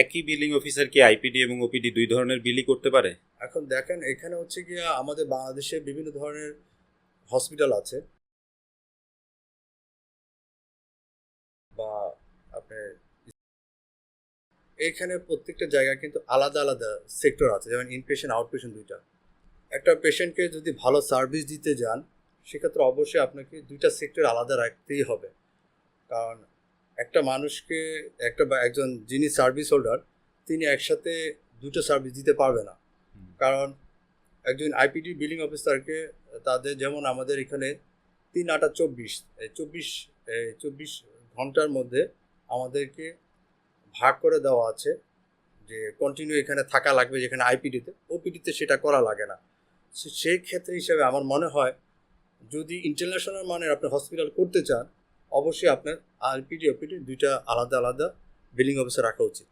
একই billing officer কি IPD এবং ওপিডি দুই ধরনের বিলি করতে পারে? এখন দেখেন, এখানে হচ্ছে গিয়া আমাদের বাংলাদেশে বিভিন্ন ধরনের হসপিটাল আছে। বা আপনার এখানে প্রত্যেকটা জায়গায় কিন্তু আলাদা আলাদা সেক্টর আছে, যেমন ইনপেশেন্ট আউটপেশেন্ট দুইটা। একটা পেশেন্টকে যদি ভালো সার্ভিস দিতে যান, সেক্ষেত্রে অবশ্যই আপনাকে দুইটা সেক্টর আলাদা রাখতেই হবে। কারণ একটা মানুষকে একটা বা একজন যিনি সার্ভিস হোল্ডার তিনি একসাথে দুটো সার্ভিস দিতে পারবে না। কারণ একজন আইপিডি বিলিং অফিসারকে তাদের যেমন আমাদের এখানে তিন আটা চব্বিশ চব্বিশ চব্বিশ ঘণ্টার মধ্যে আমাদেরকে ভাগ করে দেওয়া আছে যে কন্টিনিউ এখানে থাকা লাগবে যেখানে আইপিডিতে ওপিডিতে সেটা করা লাগে না। সেই ক্ষেত্রে হিসেবে আমার মনে হয় যদি ইন্টারন্যাশনাল মানের আপনি হসপিটাল করতে চান অবশ্যই আপনার আইপিডি ওপিডি দুইটা আলাদা আলাদা বিলিং অফিসার রাখা উচিত।